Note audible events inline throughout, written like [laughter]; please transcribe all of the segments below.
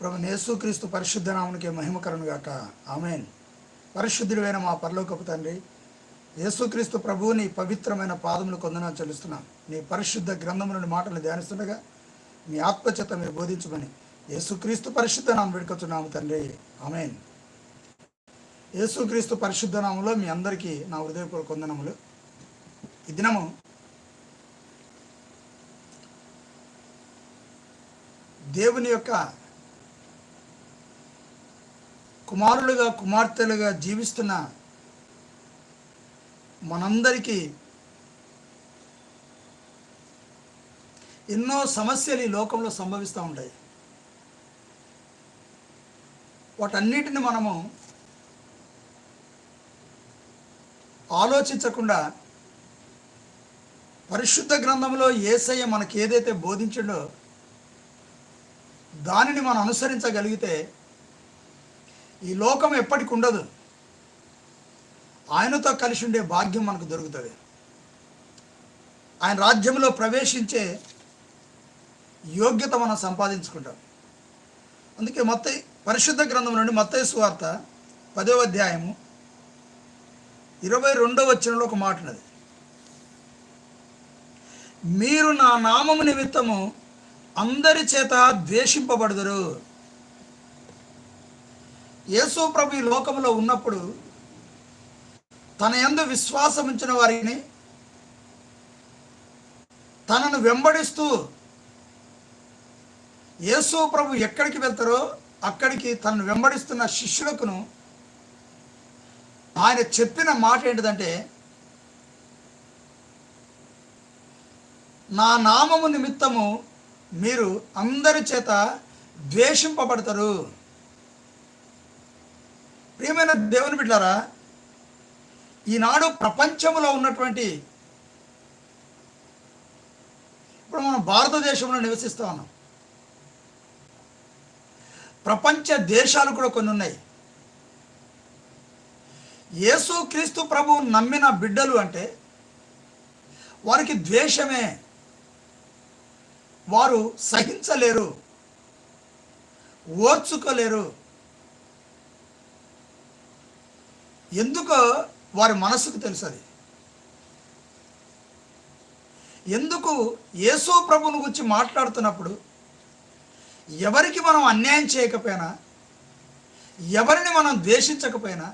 ప్రభు యేసుక్రీస్తు పరిశుద్ధ నామునికే మహిమకరను గాక. ఆమెన్. పరిశుద్ధుడైన మా పరలోకపు తండ్రి యేసుక్రీస్తు ప్రభువుని పవిత్రమైన పాదములు కొందనా చెల్లిస్తున్నాం. నీ పరిశుద్ధ గ్రంథములని మాటలు ధ్యానిస్తుండగా మీ ఆత్మచేత మీరు బోధించమని యేసుక్రీస్తు పరిశుద్ధ నామం పెడుకొచ్చున్నాము తండ్రి. ఆమెన్. యేసుక్రీస్తు పరిశుద్ధ నామంలో మీ అందరికీ నా హృదయపూర్వక వందనములు. ఈ దినము దేవుని యొక్క కుమారులుగా కుమార్తెలుగా జీవిస్తున్న మనందరికీ ఎన్నో సమస్యలు ఈ లోకంలో సంభవిస్తూ ఉంటాయి. వాటన్నిటిని మనము ఆలోచించకుండా పరిశుద్ధ గ్రంథంలో ఏసయ్య మనకి ఏదైతే బోధించిండో దానిని మనం అనుసరించగలిగితే ఈ లోకం ఎప్పటికి ఉండదు. ఆయనతో కలిసి ఉండే భాగ్యం మనకు దొరుకుతుంది. ఆయన రాజ్యంలో ప్రవేశించే యోగ్యత మనం సంపాదించుకుంటాం. అందుకే మత్త పరిశుద్ధ గ్రంథం నుండి మత్తయ్య సువార్త పదవ అధ్యాయము ఇరవై రెండవ వచ్చినలో ఒక మాట ఉన్నది. మీరు నా నామము నిమిత్తము అందరి చేత ద్వేషింపబడదురు. యేసు ప్రభు ఈ లోకంలో ఉన్నప్పుడు తన ఎందు విశ్వాసం ఉంచిన వారిని తనను వెంబడిస్తూ యేసు ప్రభు ఎక్కడికి వెళ్తారో అక్కడికి తనను వెంబడిస్తున్న శిష్యులకును ఆయన చెప్పిన మాట ఏంటిదంటే నా నామము నిమిత్తము మీరు అందరి చేత ద్వేషింపబడతారు. ప్రియమైన దేవుని బిడ్డారా ఈనాడు ప్రపంచంలో ఉన్నటువంటి ఇప్పుడు మనం భారతదేశంలో నివసిస్తూ ఉన్నాం. ప్రపంచ దేశాలు కూడా కొన్ని ఉన్నాయి. యేసు క్రీస్తు ప్రభు నమ్మిన బిడ్డలు అంటే వారికి ద్వేషమే. వారు సహించలేరు. ఓర్చుకోలేరు. ఎందుకో వారి మనసుకు తెలుసు అది? ఎందుకు యేసు ప్రభుని గురించి మాట్లాడుతున్నప్పుడు ఎవరికి మనం అన్యాయం చేయకపోయినా ఎవరిని మనం ద్వేషించకపోయినా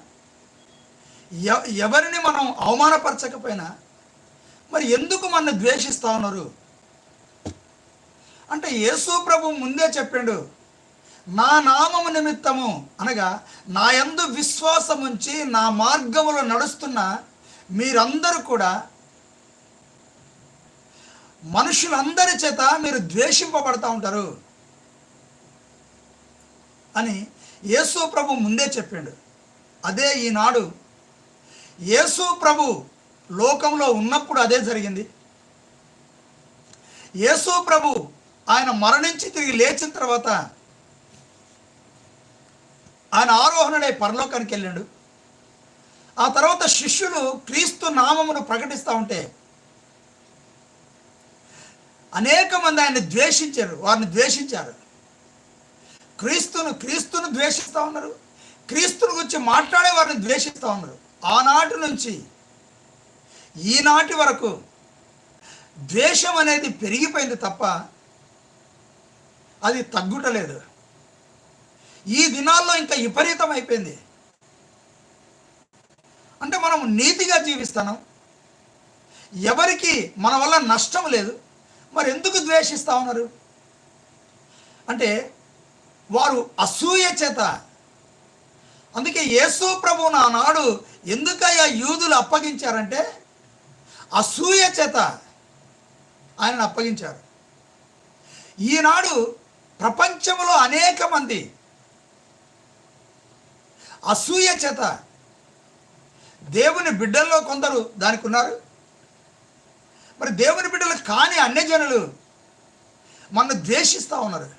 ఎవరిని మనం అవమానపరచకపోయినా మరి ఎందుకు మన ద్వేషిస్తా ఉన్నారు? అంటే యేసు ప్రభు ముందే చెప్పిండు నా నామము నిమిత్తము అనగా నా యందు విశ్వాసం ఉంచి నా మార్గములో నడుస్తున్న మీరందరూ కూడా మనుషులందరి చేత మీరు ద్వేషింపబడతా ఉంటారు అని యేసు ప్రభు ముందే చెప్పాడు. అదే ఈనాడు యేసు ప్రభు లోకంలో ఉన్నప్పుడు అదే జరిగింది. యేసు ప్రభు ఆయన మరణించి తిరిగి లేచిన తర్వాత ఆయన ఆరోహణుడై పరలోకానికి వెళ్ళాడు. ఆ తర్వాత శిష్యులు క్రీస్తు నామమును ప్రకటిస్తూ ఉంటే అనేక మంది ఆయన్ని ద్వేషించారు వారిని ద్వేషించారు. క్రీస్తును క్రీస్తును ద్వేషిస్తూ ఉన్నారు. క్రీస్తుని గురించి మాట్లాడే వారిని ద్వేషిస్తూ ఉన్నారు. ఆనాటి నుంచి ఈనాటి వరకు ద్వేషం అనేది పెరిగిపోయింది తప్ప అది తగ్గుటలేదు. ఈ దినాల్లో ఇంకా విపరీతం అయిపోయింది. అంటే మనం నీతిగా జీవిస్తాను ఎవరికి మన వల్ల నష్టం లేదు. మరి ఎందుకు ద్వేషిస్తా ఉన్నారు? అంటే వారు అసూయ చేత. అందుకే యేసు ప్రభు నాడు ఎందుకయ్యా యూదులు అప్పగించారంటే అసూయ చేత ఆయనను అప్పగించారు. ఈనాడు ప్రపంచంలో అనేక మంది అసూయ చేత దేవుని బిడ్డల్లో కొందరు దానికి ఉన్నారు. మరి దేవుని బిడ్డలు కాని అన్యజనులు మనను ద్వేషిస్తూ ఉన్నారు.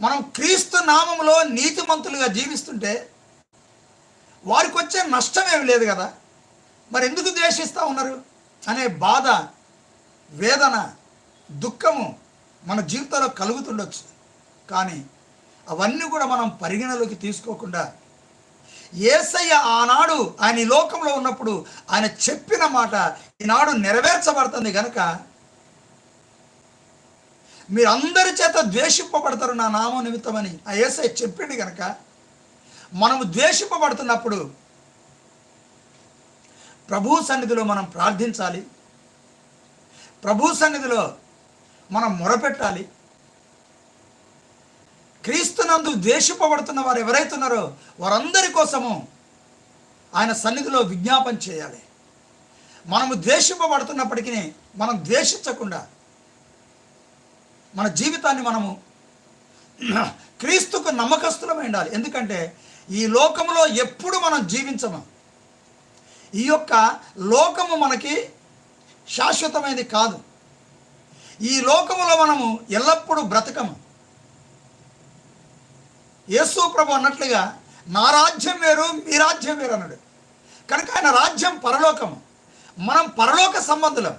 మనం క్రీస్తు నామంలో నీతిమంతులుగా జీవిస్తుంటే వారికి వచ్చే నష్టం ఏమి లేదు కదా? మరి ఎందుకు ద్వేషిస్తూ ఉన్నారు? అనే బాధ వేదన దుఃఖము మన జీవితంలో కలుగుతుండొచ్చు. కానీ అవన్నీ కూడా మనం పరిగణలోకి తీసుకోకుండా ఏసయ్య ఆనాడు ఆయన ఈ లోకంలో ఉన్నప్పుడు ఆయన చెప్పిన మాట ఈనాడు నెరవేర్చబడుతుంది కనుక మీరందరి చేత ద్వేషింపబడతారు నా నామం నిమిత్తమని ఆ ఏసయ్య చెప్పిండు కనుక మనము ద్వేషింపబడుతున్నప్పుడు ప్రభు సన్నిధిలో మనం ప్రార్థించాలి. ప్రభు సన్నిధిలో మనం మొరపెట్టాలి. క్రీస్తునందు ద్వేషింపబడుతున్న వారు ఎవరైతే ఉన్నారో వారందరి కోసము ఆయన సన్నిధిలో విజ్ఞాపన చేయాలి. మనము ద్వేషింపబడుతున్నప్పటికీ మనం ద్వేషించకుండా మన జీవితాన్ని మనము [clears throat] క్రీస్తుకు నమ్మకస్తులమై ఉండాలి. ఎందుకంటే ఈ లోకంలో ఎప్పుడు మనం జీవించము. ఈ యొక్క లోకము మనకి శాశ్వతమైనది కాదు. ఈ లోకములో మనము ఎల్లప్పుడూ బ్రతకము. యేసు ప్రభు అన్నట్లుగా నా రాజ్యం వేరు మీ రాజ్యం వేరు అన్నాడు. కనుక ఆయన రాజ్యం పరలోకము మనం పరలోక సంబంధులం.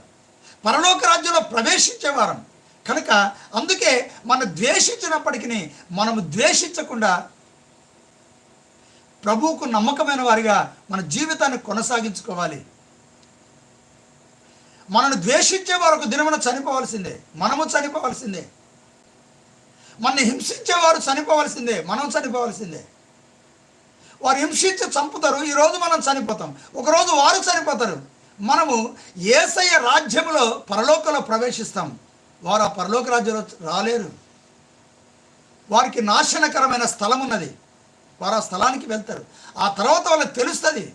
పరలోక రాజ్యంలో ప్రవేశించేవారం కనుక అందుకే మనం ద్వేషించినప్పటికీ మనము ద్వేషించకుండా ప్రభువుకు నమ్మకమైన వారిగా మన జీవితాన్ని కొనసాగించుకోవాలి. మనను ద్వేషించే వారు ఒక దినమున చనిపోవలసిందే. మనము చనిపోవలసిందే. మన హింసించేవారు చనిపోవలసిందే మనం చనిపోవలసిందే. వారు హింసించి చంపుతారు ఈరోజు మనం చనిపోతాం. ఒకరోజు వారు చనిపోతారు. మనము ఏసయ్య రాజ్యంలో పరలోకంలో ప్రవేశిస్తాం. వారు ఆ పరలోక రాజ్యంలో రాలేరు. వారికి నాశనకరమైన స్థలం ఉన్నది. వారు ఆ స్థలానికి వెళ్తారు. ఆ తర్వాత వాళ్ళకి తెలుస్తుంది.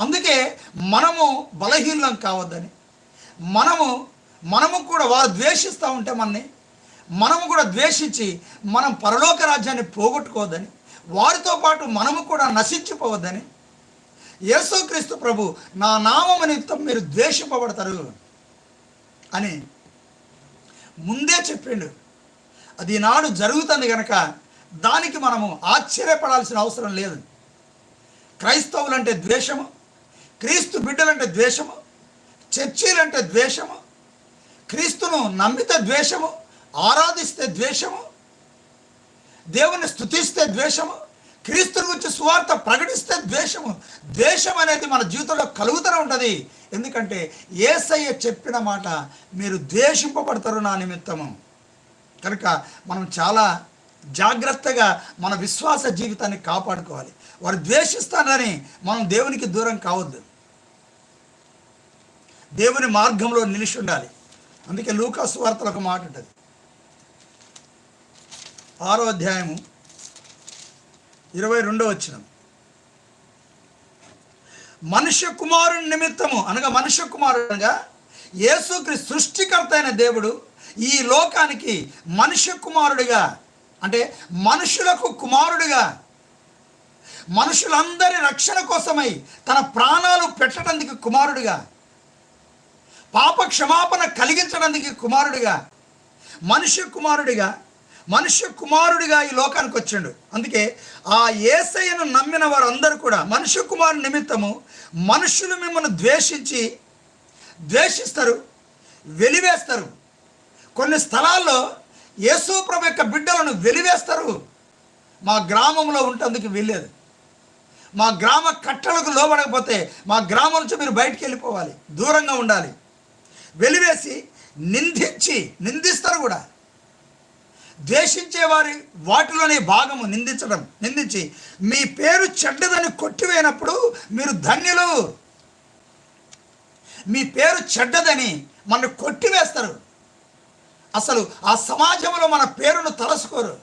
అందుకే మనము బలహీనం కావద్దని. మనము మనము కూడా వారు ద్వేషిస్తూ ఉంటే మనని మనము కూడా ద్వేషించి మనం పరలోక రాజ్యాన్ని పోగొట్టుకోవద్దని వారితో పాటు మనము కూడా నశించిపోవద్దని యేసుక్రీస్తు ప్రభు నా నామము నిమిత్తం మీరు ద్వేషింపబడతారు అని ముందే చెప్పిండు. అది నాడు జరుగుతుంది కనుక దానికి మనము ఆశ్చర్యపడాల్సిన అవసరం లేదు. క్రైస్తవులంటే ద్వేషము క్రీస్తు బిడ్డలంటే ద్వేషము చర్చీలంటే ద్వేషము క్రీస్తును నమ్మితే ద్వేషము ఆరాధిస్తే ద్వేషము దేవుని స్తుతిస్తే ద్వేషము క్రీస్తు గురించి సువార్త ప్రకటిస్తే ద్వేషము. ద్వేషం అనేది మన జీవితంలో కలుగుతూనే ఉంటుంది. ఎందుకంటే ఏసయ్య చెప్పిన మాట మీరు ద్వేషింపబడతారు నా నిమిత్తము. కనుక మనం చాలా జాగ్రత్తగా మన విశ్వాస జీవితాన్ని కాపాడుకోవాలి. వారు ద్వేషిస్తారని మనం దేవునికి దూరం కావద్దు. దేవుని మార్గంలో నిలిచి ఉండాలి. అందుకే లూకాసు వార్తలో ఒక మాట ఉంటుంది. ఆరో అధ్యాయము ఇరవై రెండో వచ్చిన మనుష్య కుమారుని నిమిత్తము అనగా మనుష్య కుమారుడుగా యేసుక్రి సృష్టికర్త అయిన దేవుడు ఈ లోకానికి మనుష్య కుమారుడిగా అంటే మనుషులకు కుమారుడిగా మనుషులందరి రక్షణ కోసమై తన ప్రాణాలు పెట్టడానికి కుమారుడిగా పాప క్షమాపణ కలిగించడానికి కుమారుడిగా మనుష్య కుమారుడిగా మనుష్య కుమారుడిగా ఈ లోకానికి వచ్చాడు. అందుకే ఆ ఏసయ్యను నమ్మిన వారందరూ కూడా మనుష్య కుమారు నిమిత్తము మనుషులు మిమ్మల్ని ద్వేషించి ద్వేషిస్తారు వెలివేస్తారు. కొన్ని స్థలాల్లో యేసుప్రభు యొక్క బిడ్డలను వెలివేస్తారు. మా గ్రామంలో ఉంటందుకు వెళ్ళేది మా గ్రామ కట్టలకు లోబడకపోతే మా గ్రామం నుంచి మీరు బయటికి వెళ్ళిపోవాలి దూరంగా ఉండాలి. వెలివేసి నిందించి నిందిస్తారు కూడా. ద్వేషించే వారి వాటిలోనే భాగము నిందించడం నిందించి మీ పేరు చెడ్డదని కొట్టివేయనప్పుడు మీరు ధన్యులు. మీ పేరు చెడ్డదని మన కొట్టివేస్తారు. అసలు ఆ సమాజంలో మన పేరును తలసుకోరు.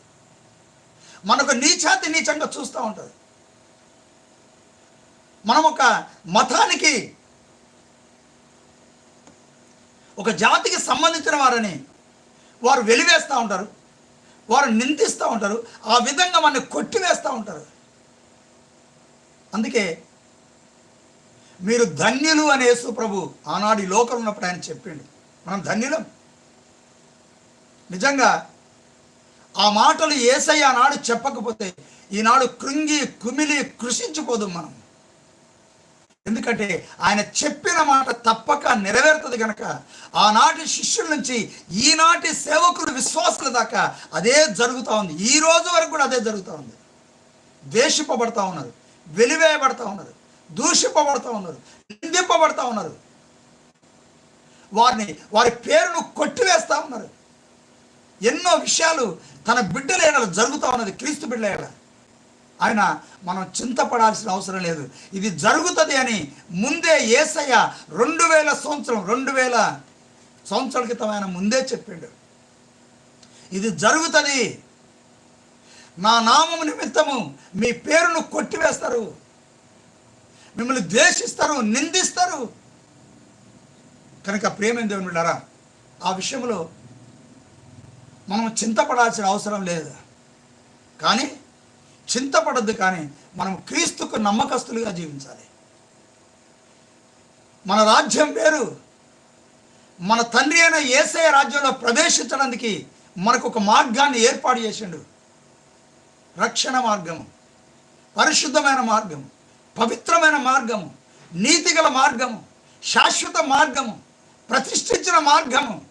మనకు నీచాతి నీచంగా చూస్తూ ఉంటుంది. మనం ఒక మతానికి ఒక జాతికి సంబంధించిన వారని వారు వెలివేస్తూ ఉంటారు. వారు నిందిస్తూ ఉంటారు ఆ విధంగా మనల్ని కొట్టివేస్తూ ఉంటారు. అందుకే మీరు ధన్యులు అని యేసు ప్రభు ఆనాడు ఈ లోకంలో ఉన్నప్పుడు ఆయన చెప్పిండు. మనం ధన్యులం. నిజంగా ఆ మాటలు ఏసయ్య ఆనాడు చెప్పకపోతే ఈనాడు కృంగి కుమిలి కృషించిపోదు మనం. ఎందుకంటే ఆయన చెప్పిన మాట తప్పక నెరవేరుతుంది కనుక ఆనాటి శిష్యుల నుంచి ఈనాటి సేవకులు విశ్వాసుల దాకా అదే జరుగుతూ ఉంది. ఈ రోజు వరకు కూడా అదే జరుగుతూ ఉంది. ద్వేషింపబడతా ఉన్నారు. వెలివేయబడతా ఉన్నారు. దూషింపబడతా ఉన్నారు. నిందింపబడతా ఉన్నారు. వారిని వారి పేరును కొట్టివేస్తా ఉన్నారు. ఎన్నో విషయాలు తన బిడ్డల ఏడల జరుగుతూ ఉన్నది. క్రీస్తు బిడ్డల ఆయన మనం చింతపడాల్సిన అవసరం లేదు. ఇది జరుగుతుంది అని ముందే ఏసయ్య రెండు వేల సంవత్సరం రెండు వేల సంవత్సరాల క్రితం ఆయన ముందే చెప్పిండు. ఇది జరుగుతుంది. నా నామము నిమిత్తము మీ పేరును కొట్టివేస్తారు. మిమ్మల్ని ద్వేషిస్తారు నిందిస్తారు. కనుక ప్రేమైన దేవుని బిడ్డారా ఆ విషయంలో మనం చింతపడాల్సిన అవసరం లేదు. కానీ చింతపడద్దు కానీ మనం క్రీస్తుకు నమ్మకస్తులుగా జీవించాలి. మన రాజ్యం వేరు. మన తండ్రి అయిన ఏసయ రాజ్యంలో ప్రవేశించడానికి మనకు ఒక మార్గాన్ని ఏర్పాటు చేసిండు. రక్షణ మార్గము పరిశుద్ధమైన మార్గము పవిత్రమైన మార్గము నీతిగల మార్గము శాశ్వత మార్గము ప్రతిష్ఠించిన మార్గము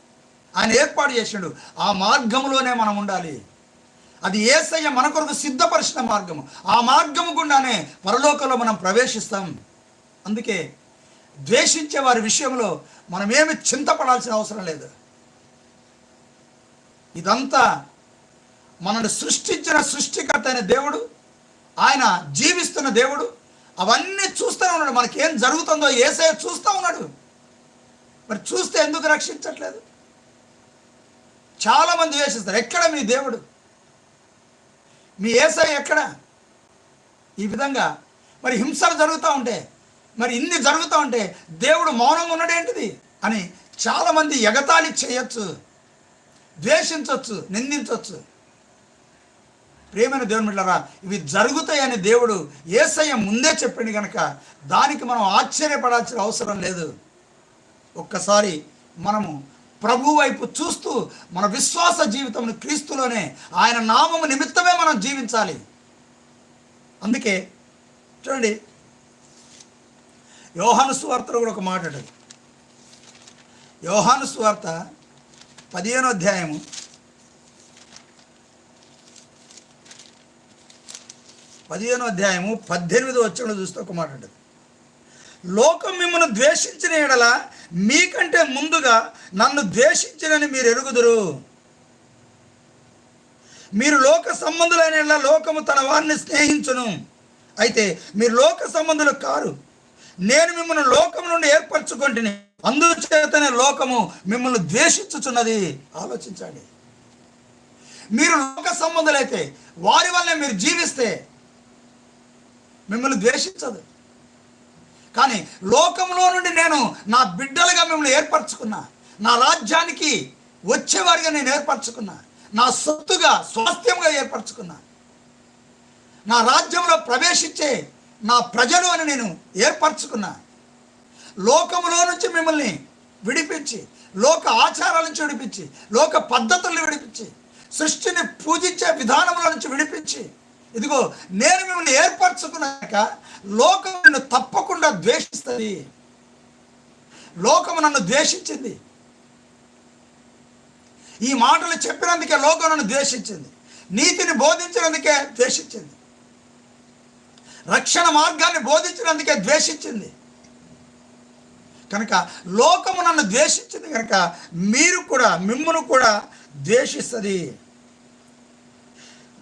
ఆయన ఏర్పాటు చేసిండు. ఆ మార్గములోనే మనం ఉండాలి. అది ఏసయ్య మన కొరకు సిద్ధపరిచిన మార్గము. ఆ మార్గము గుండానే పరలోకంలో మనం ప్రవేశిస్తాం. అందుకే ద్వేషించే వారి విషయంలో మనం ఏమి చింతపడాల్సిన అవసరం లేదు. ఇదంతా మనల్ని సృష్టించిన సృష్టికర్త అయిన దేవుడు ఆయన జీవిస్తున్న దేవుడు అవన్నీ చూస్తూనే ఉన్నాడు. మనకేం జరుగుతుందో ఏసయ్య చూస్తూ ఉన్నాడు. మరి చూస్తే ఎందుకు రక్షించట్లేదు? చాలామంది ద్వేషిస్తారు ఎక్కడ మీ దేవుడు? మీ ఏసై ఎక్కడ? ఈ విధంగా మరి హింసలు జరుగుతూ ఉంటే మరి ఇన్ని జరుగుతూ ఉంటే దేవుడు మౌనంగా ఉన్నాడేంటిది? అని చాలామంది ఎగతాళి చేయొచ్చు ద్వేషించవచ్చు నిందించవచ్చు ప్రేమైన దేవుని బిడ్డలారా ఇవి జరుగుతాయని దేవుడు ఏసయ్య ముందే చెప్పింది కనుక దానికి మనం ఆశ్చర్యపడాల్సిన అవసరం లేదు. ఒక్కసారి మనము ప్రభు వైపు చూస్తూ మన విశ్వాస జీవితం క్రీస్తులోనే ఆయన నామము నిమిత్తమే మనం జీవించాలి. అందుకే చూడండి యోహాను సువార్తలో కూడా ఒక మాట యోహాను సువార్త పదిహేనో అధ్యాయము. పదిహేనో అధ్యాయము పద్దెనిమిది వచ్చిన చూస్తే ఒక మాట లోకం మిమ్మల్ని ద్వేషించిన ఎడల మీకంటే ముందుగా నన్ను ద్వేషించినని మీరు ఎరుగుదురు. మీరు లోక సంబంధులైన లోకము తన వారిని స్నేహించును. అయితే మీరు లోక సంబంధులు కారు. నేను మిమ్మల్ని లోకము నుండి ఏర్పరచుకుంటుని. అందుచేతనే లోకము మిమ్మల్ని ద్వేషించుచున్నది. ఆలోచించండి. మీరు లోక సంబంధులైతే వారి వల్ల మీరు జీవిస్తే మిమ్మల్ని ద్వేషించదు. కానీ లోకంలో నుండి నేను నా బిడ్డలుగా మిమ్మల్ని ఏర్పరచుకున్నా. నా రాజ్యానికి వచ్చేవారిగా నేను ఏర్పరచుకున్నా. నా సొత్తుగా స్వాస్థ్యంగా ఏర్పరచుకున్నా. నా రాజ్యంలో ప్రవేశించే నా ప్రజలు అని నేను ఏర్పరచుకున్నా. లోకంలో నుంచి మిమ్మల్ని విడిపించి లోక ఆచారాల నుంచి విడిపించి లోక పద్ధతులను విడిపించి సృష్టిని పూజించే విధానంలో నుంచి విడిపించి ఇదిగో నేను మిమ్మల్ని ఏర్పరచుకున్నాక లోకం నన్ను తప్పకుండా ద్వేషిస్తుంది. లోకము నన్ను ద్వేషించింది. ఈ మాటలు చెప్పినందుకే లోకం నన్ను ద్వేషించింది. నీతిని బోధించినందుకే ద్వేషించింది. రక్షణ మార్గాన్ని బోధించినందుకే ద్వేషించింది. కనుక లోకము నన్ను ద్వేషించింది కనుక మీరు కూడా మిమ్మల్ని కూడా ద్వేషిస్తుంది.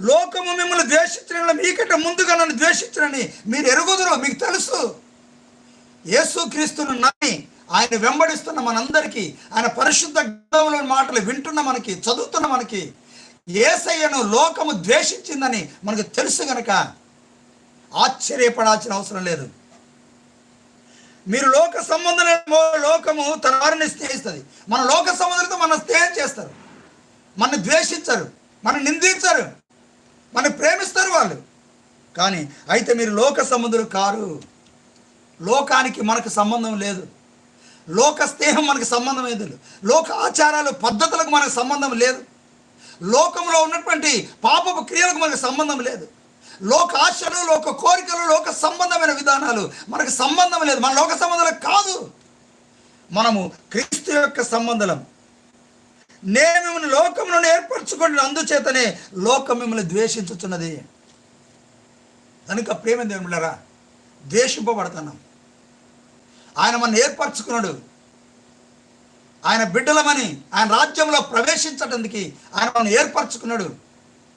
లోకము మిమ్మల్ని ద్వేషించిన మీకంటే ముందుగా నన్ను ద్వేషించనని మీరు ఎరుగుదురు మీకు తెలుసు. యేసు క్రీస్తును నమ్మి ఆయన వెంబడిస్తున్న మనందరికీ ఆయన పరిశుద్ధ గ్రంథంలోని మాటలు వింటున్న మనకి చదువుతున్న మనకి ఏసయ్యను లోకము ద్వేషించిందని మనకు తెలుసు గనక ఆశ్చర్యపడాల్సిన అవసరం లేదు. మీరు లోక సంబంధుల లోకము తన వారిని స్నేహిస్తుంది. మన లోక సంబంధంతో మన స్నేహం చేస్తారు. మన ద్వేషించరు. మన నిందించరు. మన ప్రేమిస్తారు వాళ్ళు. కానీ అయితే మీరు లోక సంబంధులు కారు. లోకానికి మనకు సంబంధం లేదు. లోక స్నేహం మనకు సంబంధం లేదు. లోక ఆచారాలు పద్ధతులకు మనకు సంబంధం లేదు. లోకంలో ఉన్నటువంటి పాపపు క్రియలకు మనకు సంబంధం లేదు. లోక ఆశలు లోక కోరికలు లోక సంబంధమైన విధానాలు మనకు సంబంధం లేదు. మన లోక సంబంధాలు కాదు. మనము క్రీస్తు యొక్క సంబంధం నేను మిమ్మల్ని లోకములను ఏర్పరచుకుని అందుచేతనే లోకం మిమ్మల్ని ద్వేషించుతున్నది కనుక ప్రేమ దేవుళ్ళరా ద్వేషింపబడుతున్నాం ఆయన మన ఏర్పరచుకున్నాడు. ఆయన బిడ్డలమని ఆయన రాజ్యంలో ప్రవేశించడానికి ఆయన మనం ఏర్పరచుకున్నాడు.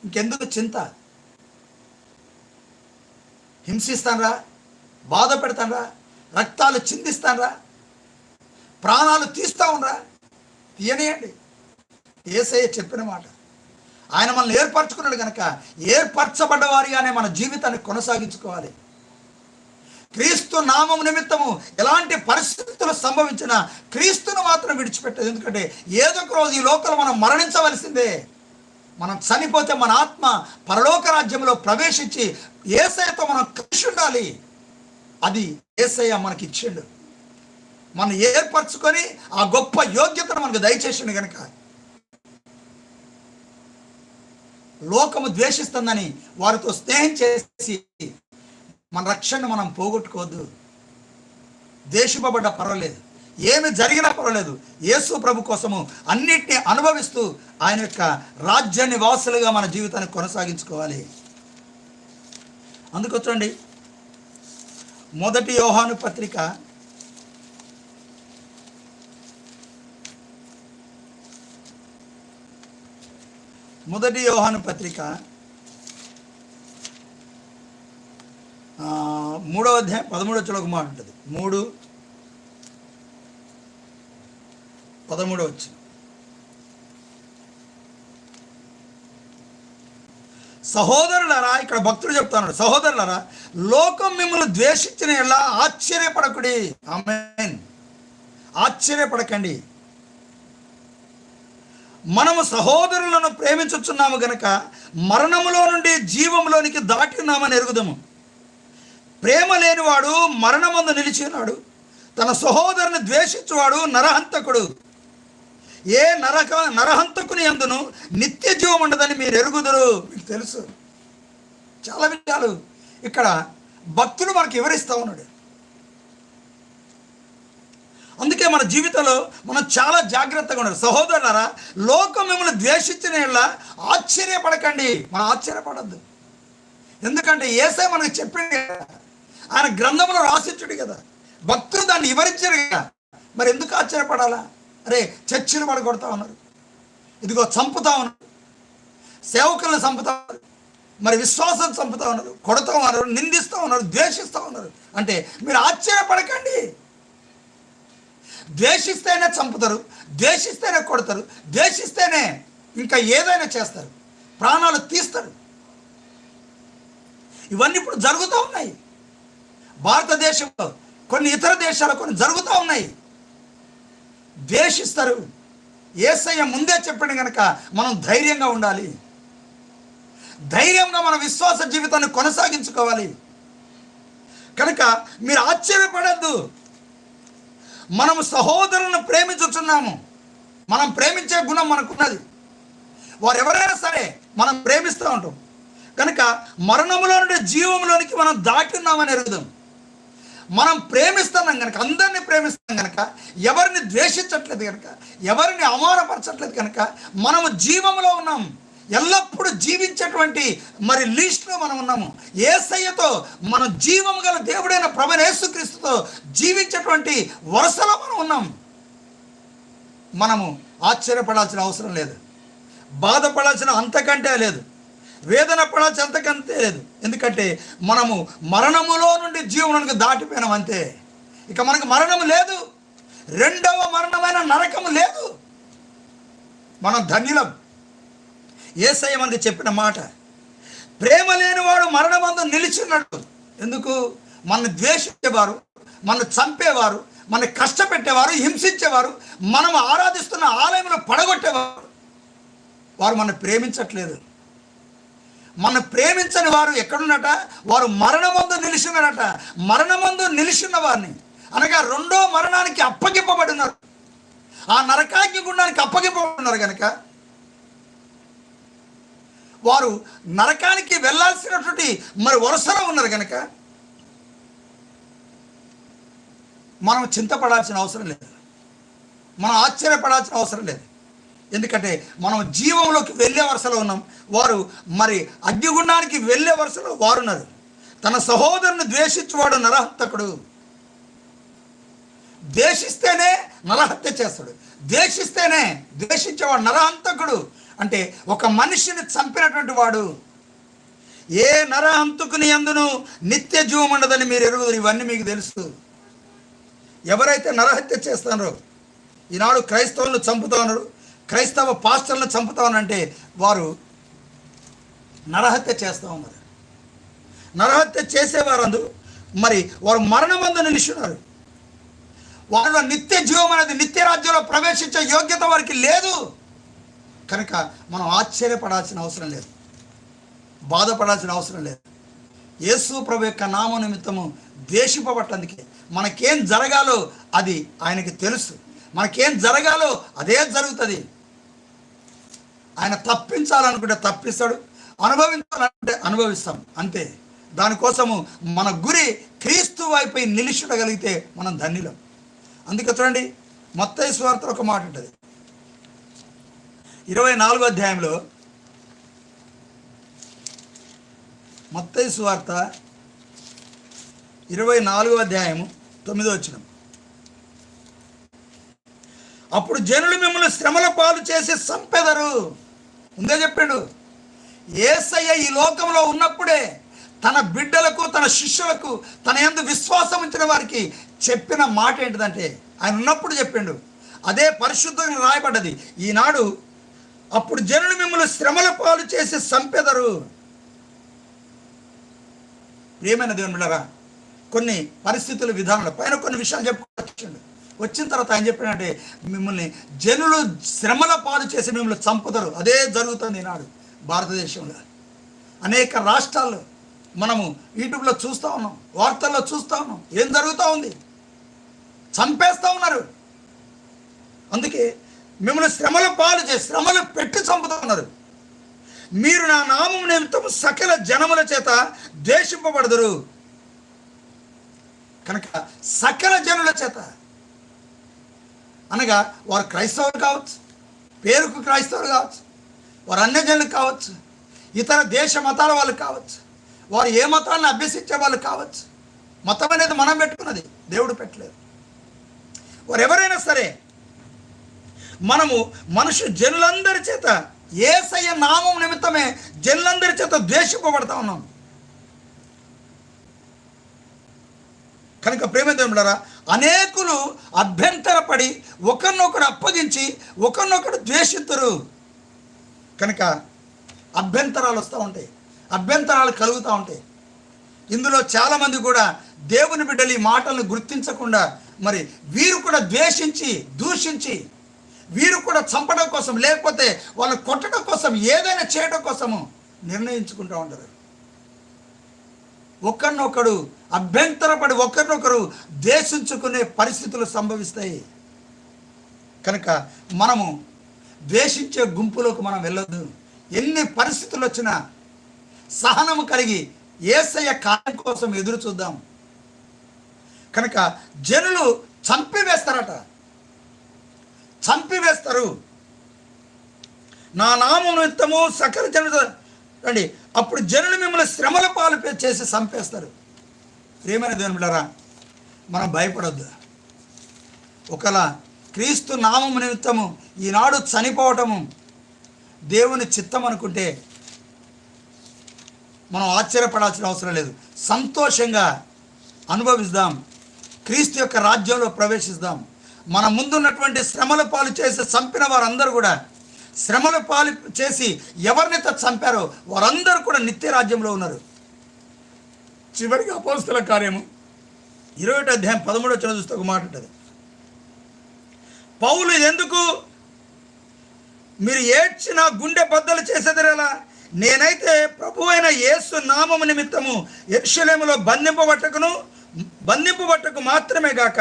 ఇంకెందుకు చింత? హింసిస్తానరా బాధ పెడతానరా రక్తాలు చిందిస్తానరా ప్రాణాలు తీస్తా ఉండరా. తీయనియండి. ఏసయ్య చెప్పిన మాట. ఆయన మనల్ని ఏర్పరచుకున్నాడు కనుక ఏర్పరచబడ్డవారిగానే మన జీవితాన్ని కొనసాగించుకోవాలి. క్రీస్తు నామం నిమిత్తము ఎలాంటి పరిస్థితులు సంభవించినా క్రీస్తును మాత్రం విడిచిపెట్టదు. ఎందుకంటే ఏదో ఒక రోజు ఈ లోకంలో మనం మరణించవలసిందే. మనం చనిపోతే మన ఆత్మ పరలోక రాజ్యంలో ప్రవేశించి ఏసయ్యతో మనం కలిసి ఉండాలి. అది ఏసయ్య మనకి ఇచ్చిండు. మనం ఏర్పరచుకొని ఆ గొప్ప యోగ్యతను మనకు దయచేసిండు కనుక లోకము ద్వేషిస్తుందని వారితో స్నేహం చేసి మన రక్షణను మనం పోగొట్టుకోవద్దు. ద్వేషింపబడ్డ పర్వాలేదు. ఏమి జరిగినా పర్వాలేదు. యేసు ప్రభు కోసము అన్నిటినీ అనుభవిస్తూ ఆయన యొక్క రాజ్య నివాసులుగా మన జీవితాన్ని కొనసాగించుకోవాలి. అందుకు చూడండి. మొదటి యోహాను పత్రిక మొదటి యోహాను పత్రిక ఆ, మూడవ అధ్యాయం పదమూడవ వచ్చిన ఒక మాట ఉంటుంది. మూడు పదమూడవ వచ్చిన. సహోదరులరా ఇక్కడ భక్తుడు చెప్తున్నాడు సహోదరులరా లోకం మిమ్మల్ని ద్వేషించిన ఎలా ఆశ్చర్యపడకుడి. ఆమెన్. ఆశ్చర్యపడకండి. మనము సహోదరులను ప్రేమించుచున్నాము గనక మరణములో నుండి జీవములోనికి దాటినామని ఎరుగుదము. ప్రేమ లేనివాడు మరణమందు నిలిచి ఉన్నాడు తన సహోదరుని ద్వేషించువాడు నరహంతకుడు. ఏ నరక నరహంతకుని అందును నిత్య జీవం ఉండదని మీరు ఎరుగుదరు. మీకు తెలుసు. చాలా విషయాలు ఇక్కడ భక్తులు మనకు వివరిస్తూ ఉన్నాడు. అందుకే మన జీవితంలో మనం చాలా జాగ్రత్తగా ఉండాలి. సహోదరులారా లోకం మిమ్మల్ని ద్వేషించిన ఆశ్చర్యపడకండి. మనం ఆశ్చర్యపడద్దు. ఎందుకంటే ఏసే మనకు చెప్పింది కదా ఆయన గ్రంథంలో రాసిచ్చుడు కదా. భక్తులు దాన్ని వివరించారు కదా. మరి ఎందుకు ఆశ్చర్యపడాలా? అరే చర్చిలు పడగొడతా ఉన్నారు. ఇదిగో చంపుతా ఉన్నారు. సేవకులను చంపుతా ఉన్నారు. మరి విశ్వాసం చంపుతా ఉన్నారు. కొడతా ఉన్నారు నిందిస్తూ ఉన్నారు ద్వేషిస్తూ ఉన్నారు. అంటే మీరు ఆశ్చర్యపడకండి. ద్వేషిస్తేనే చంపుతారు ద్వేషిస్తేనే కొడతారు ద్వేషిస్తేనే ఇంకా ఏదైనా చేస్తారు. ప్రాణాలు తీస్తారు. ఇవన్నీ ఇప్పుడు జరుగుతూ ఉన్నాయి. భారతదేశంలో కొన్ని ఇతర దేశాలు కొన్ని జరుగుతూ ఉన్నాయి. ద్వేషిస్తారు. ఏసయ్య ముందే చెప్పాడు కనుక మనం ధైర్యంగా ఉండాలి. ధైర్యంగా మన విశ్వాస జీవితాన్ని కొనసాగించుకోవాలి. కనుక మీరు ఆశ్చర్యపడద్దు. మనము సహోదరులను ప్రేమించుచున్నాము. మనం ప్రేమించే గుణం మనకున్నది. వారు ఎవరైనా సరే మనం ప్రేమిస్తూ ఉంటాం. కనుక మరణములో నుండి జీవంలోనికి మనం దాటి ఉన్నామని ఎరుగుదాం మనం ప్రేమిస్తున్నాం కనుక అందరినీ ప్రేమిస్తాం కనుక ఎవరిని ద్వేషించట్లేదు కనుక ఎవరిని అవమానపరచట్లేదు కనుక మనము జీవంలో ఉన్నాం. ఎల్లప్పుడూ జీవించేటువంటి మరి లీస్ట్లో మనం ఉన్నాము. ఏసయ్యతో మనం జీవం గల దేవుడైన ప్రభనేసుక్రీస్తుతో జీవించేటువంటి వరుసలో మనం ఉన్నాం. మనము ఆశ్చర్యపడాల్సిన అవసరం లేదు. బాధపడాల్సిన అంతకంటే లేదు. వేదన పడాల్సిన అంతకంతే లేదు. ఎందుకంటే మనము మరణములో నుండి జీవనానికి దాటిపోయినాం అంతే. ఇక మనకు మరణము లేదు. రెండవ మరణమైన నరకము లేదు. మనం ధన్యులం. ఏసయ్య మంది చెప్పిన మాట ప్రేమ లేనివాడు మరణమందు నిలిచున్నాడు ఎందుకు? మన ద్వేషించేవారు మన చంపేవారు మన కష్టపెట్టేవారు హింసించేవారు మనం ఆరాధిస్తున్న ఆలయంలో పడగొట్టేవారు. వారు మన ప్రేమించట్లేదు. మన ప్రేమించని వారు ఎక్కడున్నట వారు మరణమందు నిలిచినారట. మరణమందు నిలిచిన వారిని. అనగా రెండో మరణానికి అప్పగింపబడినారు. ఆ నరకాగ్ని గుండానికి అప్పగింపబడినారు కనుక వారు నరకానికి వెళ్ళాల్సినటువంటి మరి వరుసలో ఉన్నారు కనుక మనం చింతపడాల్సిన అవసరం లేదు. మనం ఆశ్చర్యపడాల్సిన అవసరం లేదు. ఎందుకంటే మనం జీవంలోకి వెళ్ళే వరుసలో ఉన్నాం. వారు మరి అగ్నిగుండానికి వెళ్ళే వరుసలో వారున్నారు. తన సహోదరుని ద్వేషించువాడు నరహంతకుడు. ద్వేషిస్తేనే నరహత్య చేస్తాడు. ద్వేషిస్తేనే ద్వేషించేవాడు నరహంతకుడు. అంటే ఒక మనిషిని చంపినటువంటి వాడు ఏ నరహంతుకుని అందును నిత్య జీవం ఉండదని మీరు ఎరుగుదురు ఇవన్నీ మీకు తెలుసు. ఎవరైతే నరహత్య చేస్తున్నారో ఈనాడు క్రైస్తవులను చంపుతా ఉన్నారు క్రైస్తవ పాస్టర్లను చంపుతా ఉన్నారంటే వారు నరహత్య చేస్తూ ఉన్నారు. నరహత్య చేసేవారందు మరి వారు మరణమందు నిలుచున్నారు. వారిలో నిత్య జీవం అనేది నిత్య రాజ్యంలో ప్రవేశించే యోగ్యత వారికి లేదు. కనుక మనం ఆశ్చర్యపడాల్సిన అవసరం లేదు. బాధపడాల్సిన అవసరం లేదు. యేసు ప్రభు యొక్క నామ నిమిత్తము ద్వేషింపబట్టందుకే మనకేం జరగాలో అది ఆయనకి తెలుసు. మనకేం జరగాలో అదే జరుగుతుంది. ఆయన తప్పించాలనుకుంటే తప్పిస్తాడు అనుభవించాలనుకుంటే అనుభవిస్తాం. అంతే. దానికోసము మన గురి క్రీస్తు వైపు నిలిచుడగలిగితే మనం ధన్యులం. అందుకే చూడండి మొత్త స్వార్థ ఒక మాట ఉంటుంది. ఇరవై నాలుగో అధ్యాయంలో మత్తయి సువార్త ఇరవై నాలుగో అధ్యాయము తొమ్మిదో వచ్చిన అప్పుడు జనులు మిమ్మల్ని శ్రమల పాలు చేసి సంపెదరు. ముందే చెప్పాడు. ఏసయ్య ఈ లోకంలో ఉన్నప్పుడే తన బిడ్డలకు తన శిష్యులకు తన ఎందు విశ్వాసం ఉంచిన వారికి చెప్పిన మాట ఏంటిదంటే ఆయన ఉన్నప్పుడు చెప్పిండు. అదే పరిశుద్ధంగా రాయబడ్డది. ఈనాడు అప్పుడు జనులు మిమ్మల్ని శ్రమల పాలు చేసి సంపెదరు. ప్రియమైన దేవుని బిడ్డరా కొన్ని పరిస్థితుల విధానాలు పైన కొన్ని విషయాలు చెప్పుకోవచ్చు వచ్చిన తర్వాత ఆయన చెప్పినట్టే మిమ్మల్ని జనులు శ్రమల పాలు చేసి మిమ్మల్ని చంపుతారు అదే జరుగుతుంది ఈనాడు భారతదేశంలో. అనేక రాష్ట్రాల్లో మనము యూట్యూబ్లో చూస్తూ ఉన్నాం వార్తల్లో చూస్తూ ఉన్నాం ఏం జరుగుతూ ఉంది? చంపేస్తూ ఉన్నారు. అందుకే మిమ్మల్ని శ్రమల పాలు చేసి శ్రమలు పెట్టి చంపుతున్నారు. మీరు నా నామం నిమిత్తం సకల జనముల చేత ద్వేషింపబడదురు. కనుక సకల జనుల చేత. అనగా వారు క్రైస్తవులు కావచ్చు పేరుకు క్రైస్తవులు కావచ్చు వారు అన్య జనులు కావచ్చు ఇతర దేశ మతాల వాళ్ళు కావచ్చు వారు ఏ మతాన్ని అభ్యసించే వాళ్ళు కావచ్చు మతం అనేది మనం పెట్టుకున్నది దేవుడు పెట్టలేదు. వారు ఎవరైనా సరే మనము మనుషు జనులందరి చేత ఏసయ్య నామం నిమిత్తమే జనులందరి చేత ద్వేషింపబడతా ఉన్నాం. కనుక ప్రేమదేవులారా అనేకులు అభ్యంతరపడి ఒకరినొకరు అప్పగించి ఒకరినొకరు ద్వేషిస్తారు కనుక అభ్యంతరాలు వస్తూ ఉంటాయి అభ్యంతరాలు కలుగుతూ ఉంటాయి. ఇందులో చాలామంది కూడా దేవుని బిడ్డలు ఈ మాటలను గుర్తించకుండా మరి వీరు కూడా ద్వేషించి దూషించి వీరు కూడా చంపడం కోసం లేకపోతే వాళ్ళు కొట్టడం కోసం ఏదైనా చేయడం కోసము నిర్ణయించుకుంటూ ఉంటారు. ఒకరినొకడు అభ్యంతరపడి ఒకరినొకరు ద్వేషించుకునే పరిస్థితులు సంభవిస్తాయి. కనుక మనము ద్వేషించే గుంపులోకి మనం వెళ్ళొద్దు. ఎన్ని పరిస్థితులు వచ్చినా సహనము కలిగి ఏసయ్య కార్యం కోసం ఎదురు చూద్దాం. కనుక జనులు చంపివేస్తారట. చంపివేస్తారు. నా నామం నిమిత్తము సకల జనులు రండి. అప్పుడు జనులు మిమ్మల్ని శ్రమల పాలు చేసి చంపేస్తారు. ప్రేమైన దేవుని బిడ్డారా మనం భయపడొద్దు. ఒకలా క్రీస్తు నామము నిమిత్తము ఈనాడు చనిపోవటము దేవుని చిత్తం అనుకుంటే మనం ఆశ్చర్యపడాల్సిన అవసరం లేదు. సంతోషంగా అనుభవిస్తాం. క్రీస్తు యొక్క రాజ్యంలో ప్రవేశిస్తాం. మన ముందున్నటువంటి శ్రమల పాలు చేసి చంపిన వారందరూ కూడా శ్రమల పాలు చేసి ఎవరినైతే చంపారో వారందరూ కూడా నిత్య రాజ్యంలో ఉన్నారు. చివరికి అపోస్తుల కార్యము. ఇరవై అధ్యాయం పదమూడో వచ్చిన చూస్తే ఒక మాట ఉంటుంది. పౌలు ఎందుకు? మీరు ఏడ్చిన గుండె బద్దలు చేసేదిరేలా నేనైతే ప్రభు అయిన యేసు నామము నిమిత్తము ఎర్షలేములో బంధింపబట్టకును బంధింపబట్టకు మాత్రమే గాక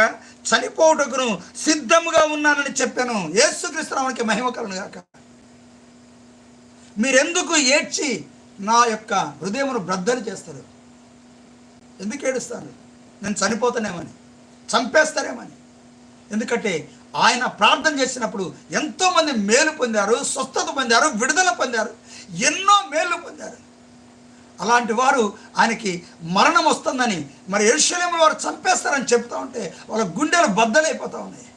చనిపోవుటకును సిద్ధముగా ఉన్నానని చెప్పాను. యేసుక్రీస్తునామానికి మహిమ కలను గాక. మీరెందుకు ఏడ్చి నా యొక్క హృదయమును బ్రద్దలు చేస్తారు? ఎందుకు ఏడుస్తారు? నేను చనిపోతానేమని చంపేస్తారేమని. ఎందుకంటే ఆయన ప్రార్థన చేసినప్పుడు ఎంతోమంది మేలు పొందారు స్వస్థత పొందారు విడుదల పొందారు ఎన్నో మేలు పొందారు. అలాంటి వారు ఆయనకి మరణం వస్తుందని మరి ఎరుషలేములు వారు చంపేస్తారని చెప్తా ఉంటే వాళ్ళ గుండెలు బద్దలైపోతూ ఉన్నాయి.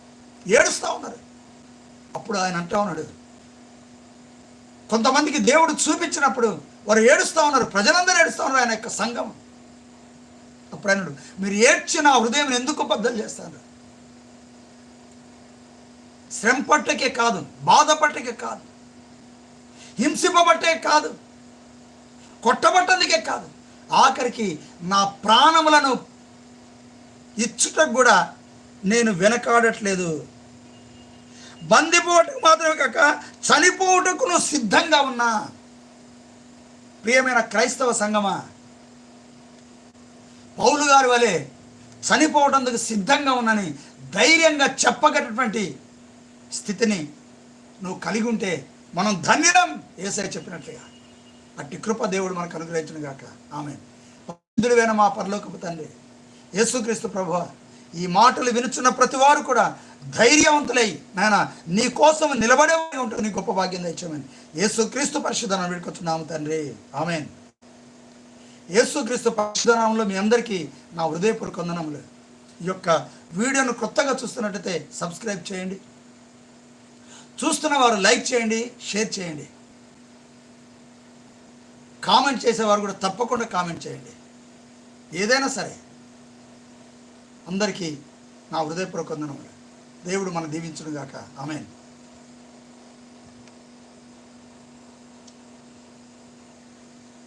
ఏడుస్తూ ఉన్నారు. అప్పుడు ఆయన అంటా ఉన్నాడు కొంతమందికి దేవుడు చూపించినప్పుడు వారు ఏడుస్తూ ఉన్నారు ప్రజలందరూ ఏడుస్తూ ఉన్నారు ఆయన యొక్క సంఘం. అప్పుడు అన్నాడు మీరు ఏడ్చిన హృదయం ఎందుకు బద్దలు చేస్తారు? శ్రమ పట్టకే కాదు బాధపట్టకే కాదు హింసింపబట్టే కాదు కొట్టబట్టందుకే కాదు. ఆఖరికి నా ప్రాణములను ఇచ్చుటకు కూడా నేను వెనకాడట్లేదు. బందిపోవటం మాత్రమే కాక చనిపోవటకు నువ్వు సిద్ధంగా ఉన్నా. ప్రియమైన క్రైస్తవ సంగమా పౌలు గారి వలె చనిపోవటందుకు సిద్ధంగా ఉన్నని ధైర్యంగా చెప్పగటటువంటి స్థితిని నువ్వు కలిగి ఉంటే మనం ధన్యడం ఏసై చెప్పినట్లుగా. అట్టి కృప దేవుడు మనకు అనుగ్రహించిన గాక. ఆమె పందుడువైన మా పరలోకపు తండ్రి యేసుక్రీస్తు ప్రభు ఈ మాటలు వినుచున్న ప్రతి వారు కూడా ధైర్యవంతులై నాయన నీ కోసం నిలబడే ఉంటుంది నీ గొప్ప భాగ్యం తెచ్చామని యేసుక్రీస్తు పరిశుధనం వీడుకొచ్చున్నాము తండ్రి. ఆమెన్. యేసుక్రీస్తు పరిశుధనంలో మీ అందరికీ నా హృదయపూర్వక వందనములు. ఈ యొక్క వీడియోను కొత్తగా చూస్తున్నట్టయితే సబ్స్క్రైబ్ చేయండి. చూస్తున్న వారు లైక్ చేయండి షేర్ చేయండి. కామెంట్ చేసేవారు కూడా తప్పకుండా కామెంట్ చేయండి. ఏదైనా సరే అందరికీ నా హృదయపూర్వక వందనములు. దేవుడు మన దీవించునుగాక. ఆమెను.